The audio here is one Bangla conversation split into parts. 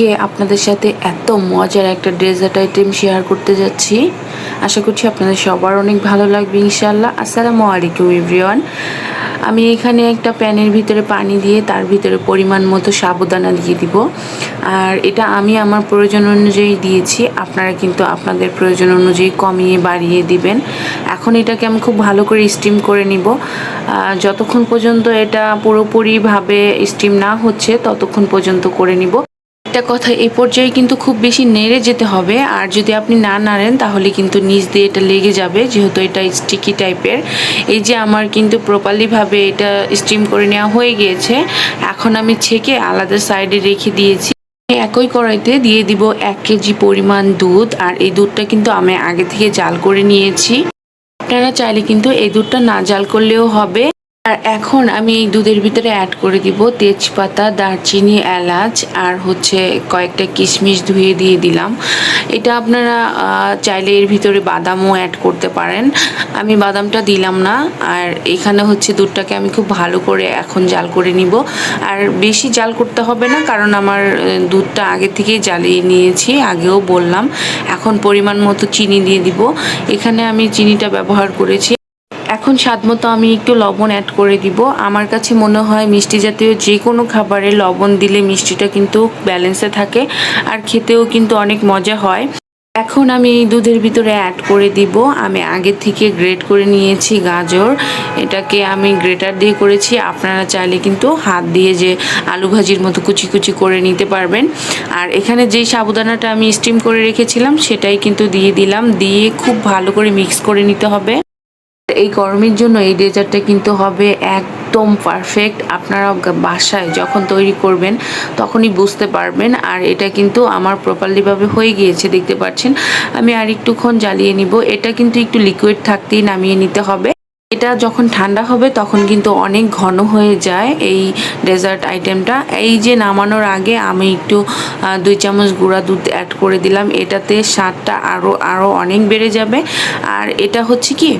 আজকে আপনাদের সাথে এত মজার একটা ডেজার্ট আইটেম শেয়ার করতে যাচ্ছি। আশা করছি আপনাদের সবার অনেক ভালো লাগবে ইনশাল্লাহ আসসালামু আলাইকুম এভরিওয়ান আমি এখানে একটা প্যানের ভিতরে পানি দিয়ে তার ভিতরে পরিমাণ মতো সাবুদানা দিয়ে দিব। আর এটা আমি আমার প্রয়োজন অনুযায়ী দিয়েছি। আপনারা কিন্তু আপনাদের প্রয়োজন অনুযায়ী কমিয়ে বাড়িয়ে দিবেন। এখন এটাকে আমি খুব ভালো করে স্টিম করে নিব। যতক্ষণ পর্যন্ত এটা পুরোপুরিভাবে স্টিম না হচ্ছে, ততক্ষণ পর্যন্ত করে নিব। একটা কথা, এই পর্যায়ে কিন্তু খুব বেশি নেড়ে যেতে হবে। আর যদি আপনি না নাড়েন, তাহলে কিন্তু নিচ দিয়ে এটা লেগে যাবে, যেহেতু এটা স্টিকি টাইপের এই যে আমার কিন্তু প্রপারলিভাবে এটা স্টিম করে নেওয়া হয়ে গিয়েছে, এখন আমি ছেঁকে আলাদা সাইডে রেখে দিয়েছি। একই কড়াইতে দিয়ে দিব এক কেজি পরিমাণ দুধ, আর এই দুধটা কিন্তু আমি আগে থেকে জাল করে নিয়েছি। আপনারা চাইলে কিন্তু এই দুধটা না জাল করলেও হবে। আর এখন আমি এই দুধের ভিতরে অ্যাড করে দিব তেজপাতা, দারচিনি, এলাচ আর হচ্ছে কয়েকটা কিশমিশ ধুয়ে দিয়ে দিলাম। এটা আপনারা চাইলে এর ভিতরে বাদামও অ্যাড করতে পারেন। আমি বাদামটা দিলাম না আর এখানে হচ্ছে দুধটাকে আমি খুব ভালো করে এখন জাল করে নিব। আর বেশি জাল করতে হবে না কারণ আমার দুধটা আগে থেকেই জ্বালিয়ে নিয়েছি, আগেও বললাম। এখন পরিমাণ মতো চিনি দিয়ে দিব। এখানে আমি চিনিটা ব্যবহার করেছি এখন স্বাদ মতো আমি একটু লবণ অ্যাড করে দিব। আমার কাছে মনে হয় মিষ্টি জাতীয় যে কোনো খাবারে লবণ দিলে মিষ্টিটা কিন্তু ব্যালেন্সে থাকে আর খেতেও কিন্তু অনেক মজা হয়। এখন আমি এই দুধের ভিতরে অ্যাড করে দিব। আমি আগে থেকে গ্রেট করে নিয়েছি গাজর। এটাকে আমি গ্রেটার দিয়ে করেছি। আপনারা চাইলে কিন্তু হাত দিয়ে যে আলু ভাজির মতো কুচি কুচি করে নিতে পারবেন। আর এখানে যেই সাবুদানাটা আমি স্টিম করে রেখেছিলাম, সেটাই কিন্তু দিয়ে দিলাম। দিয়ে খুব ভালো করে মিক্স করে নিতে হবে। এই গরমের জন্য এই ডেজার্টটা কিন্তু হবে একদম পারফেক্ট আপনারা বাসায় যখন তৈরি করবেন, তখনই বুঝতে পারবেন। আর এটা কিন্তু আমার প্রপারলিভাবে হয়ে গিয়েছে, দেখতে পাচ্ছেন। আমি আর একটুক্ষণ জ্বালিয়ে নিব। এটা কিন্তু একটু লিকুইড থাকতেই নামিয়ে নিতে হবে। এটা যখন ঠান্ডা হবে, তখন কিন্তু অনেক ঘন হয়ে যায় এই ডেজার্ট আইটেমটা। এই যে নামানোর আগে আমি একটু দুই চামচ গুঁড়া দুধ অ্যাড করে দিলাম। এটাতে স্বাদটা আরও আরও অনেক বেড়ে যাবে। আর এটা হচ্ছে কি,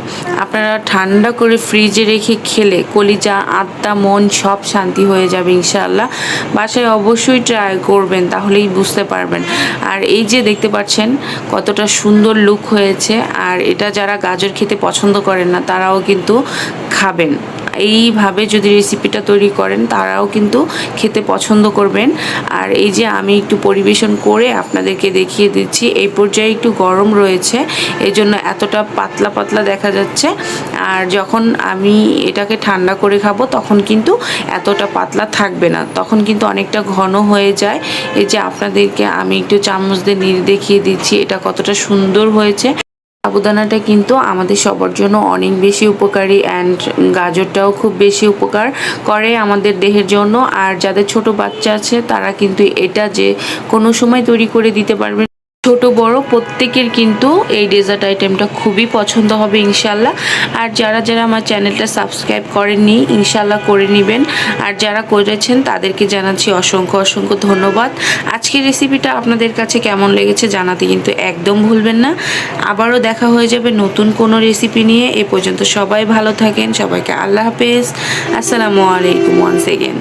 আপনারা ঠান্ডা করে ফ্রিজে রেখে খেলে কলিজা, আত্মা, মন সব শান্তি হয়ে যাবে ইনশাআল্লাহ। বাসায় অবশ্যই ট্রাই করবেন, তাহলেই বুঝতে পারবেন। আর এই যে দেখতে পাচ্ছেন, কতটা সুন্দর লুক হয়েছে। আর এটা যারা গাজর খেতে পছন্দ করেন না, তারাও কিন্তু খাবেন। এইভাবে যদি রেসিপিটা তৈরি করেন, তারাও কিন্তু খেতে পছন্দ করবেন। আর এই যে আমি একটু পরিবেশন করে আপনাদেরকে দেখিয়ে দিচ্ছি, এই পর্যায়ে একটু গরম রয়েছে এই জন্য এতটা পাতলা পাতলা দেখা যাচ্ছে। আর যখন আমি এটাকে ঠান্ডা করে খাব, তখন কিন্তু এতটা পাতলা থাকবে না, তখন কিন্তু অনেকটা ঘন হয়ে যায়। এই যে আপনাদেরকে আমি একটু চামচ দিয়ে নিয়ে দেখিয়ে দিচ্ছি, এটা কতটা সুন্দর হয়েছে। সাবুদানাটা কিন্তু আমাদের সবার জন্য অনেক বেশি উপকারী অ্যান্ড গাজরটাও খুব বেশি উপকার করে আমাদের দেহের জন্য। আর যাদের ছোট বাচ্চা আছে, তারা কিন্তু এটা যে কোনো সময় তৈরি করে দিতে পারবে ছোট, বড় প্রত্যেকের কিন্তু এই ডেজার্ট আইটেমটা খুবই পছন্দ হবে ইনশাল্লাহ। আর যারা যারা আমার চ্যানেলটা সাবস্ক্রাইব করেননি, ইনশাল্লাহ করে নেবেন। আর যারা করেছেন তাদেরকে জানাচ্ছি অসংখ্য অসংখ্য ধন্যবাদ। আজকের রেসিপিটা আপনাদের কাছে কেমন লেগেছে জানাতে কিন্তু একদম ভুলবেন না। আবারও দেখা হয়ে যাবে নতুন কোনো রেসিপি নিয়ে। এ পর্যন্ত সবাই ভালো থাকেন, সবাইকে আল্লাহ হাফেজ। আসসালামু আলাইকুম ওয়ান্স এগেন